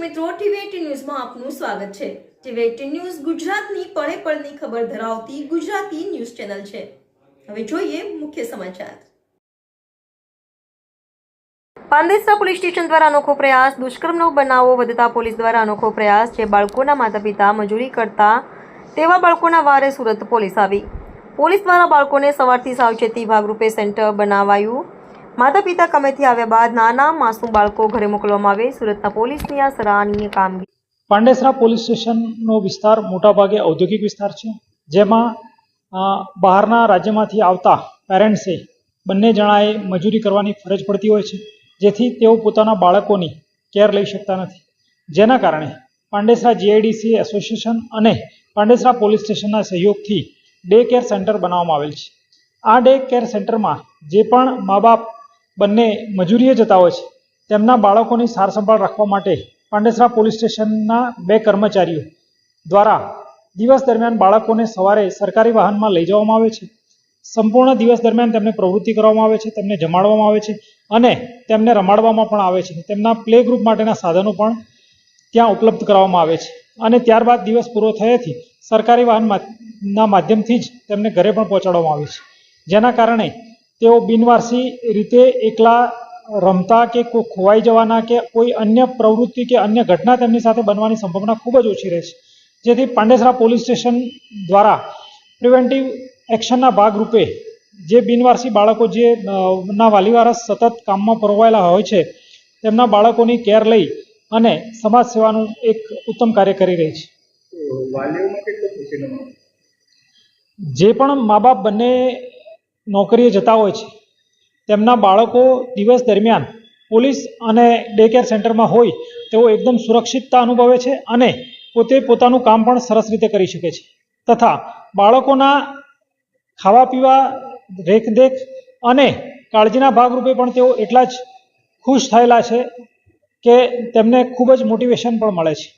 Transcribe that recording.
મિત્રો, ટીવી ન્યૂઝમાં આપનું સ્વાગત છે. ટીવી ન્યૂઝ ગુજરાતની પળે પળની ખબર ધરાવતી ગુજરાતી ન્યૂઝ ચેનલ છે. હવે જોઈએ મુખ્ય સમાચાર. પાંદેસરા પોલીસ સ્ટેશન દ્વારા અનોખો પ્રયાસ, દુષ્કર્મનો બનાવો, વધતા પોલીસ દ્વારા અનોખો પ્રયાસ, જે બાળકોના માતા પિતા મજૂરી કરતા તેવા બાળકોના વારે સુરત પોલીસ આવી. પોલીસ દ્વારા બાળકોને સવારથી સાવચેતી ભાગરૂપે સેન્ટર બનાવાયું. માતા પિતા કમેથી આવ્યા બાદ નાના માસૂમ બાળકો ઘરે મોકલવામાં આવે. સુરતના પોલીસની આ સરાહનીય કામગીરી. પાંડેસરા પોલીસ સ્ટેશનનો વિસ્તાર મોટાભાગે ઔદ્યોગિક વિસ્તાર છે, જેમાં બહારના રાજ્યમાંથી આવતા પેરેન્ટ્સે બંને જણાએ મજૂરી કરવાની ફરજ પડતી હોય છે, જેથી તેઓ પોતાના બાળકોની કેર લઈ શકતા નથી. જેના કારણે પાંડેસરા જીઆઈડીસી એસોસિએશન અને પાંડેસરા પોલીસ સ્ટેશનના સહયોગથી ડે કેર સેન્ટર બનાવવામાં આવેલ છે. આ ડે કેર સેન્ટરમાં જે પણ મા બાપ બંને મજૂરીએ જતા હોય છે. તેમના બાળકોની સારસંભાળ રાખવા માટે પાંડેસરા પોલીસ સ્ટેશનના બે કર્મચારીઓ દ્વારા દિવસ દરમિયાન બાળકોને સવારે સરકારી વાહનમાં લઈ જવામાં આવે છે. સંપૂર્ણ દિવસ દરમિયાન તેમને પ્રવૃત્તિ કરવામાં આવે છે, તેમને જમાડવામાં આવે છે અને તેમને રમાડવામાં પણ આવે છે. તેમના પ્લે ગ્રુપ માટેના સાધનો પણ ત્યાં ઉપલબ્ધ કરાવવામાં આવે છે અને ત્યારબાદ દિવસ પૂરો થયાથી સરકારી વાહનના માધ્યમથી જ તેમને ઘરે પણ પહોંચાડવામાં આવે છે. જેના કારણે તેઓ બિનવારસી રીતે એકલા રમતા કે કોઈ ખોવાઈ જવાના કે કોઈ અન્ય પ્રવૃત્તિ કે અન્ય ઘટના તેમની સાથે બનવાની સંભાવના ખૂબ જ ઓછી રહે છે. જેથી પાંડેસરા પોલીસ સ્ટેશન દ્વારા પ્રિવેન્ટિવ એક્શનના ભાગરૂપે જે બિનવારસી બાળકો જે ના વાલીવારસ સતત કામમાં પરોવાયેલા હોય છે તેમના બાળકોની કેર લઈ અને સમાજ સેવાનું એક ઉત્તમ કાર્ય કરી રહી છે. જે પણ મા બાપ બંને નોકરીએ જતા હોય છે. તેમના બાળકો દિવસ દરમિયાન પોલીસ અને ડે કેર સેન્ટરમાં હોય તેઓ એકદમ સુરક્ષિતતા અનુભવે છે અને પોતે પોતાનું કામ પણ સરસ રીતે કરી શકે છે. તથા બાળકોના ખાવા પીવા રેખદેખ અને કાળજીના ભાગરૂપે પણ તેઓ એટલા જ ખુશ થયેલા છે કે તેમને ખૂબ જ મોટિવેશન પણ મળે છે.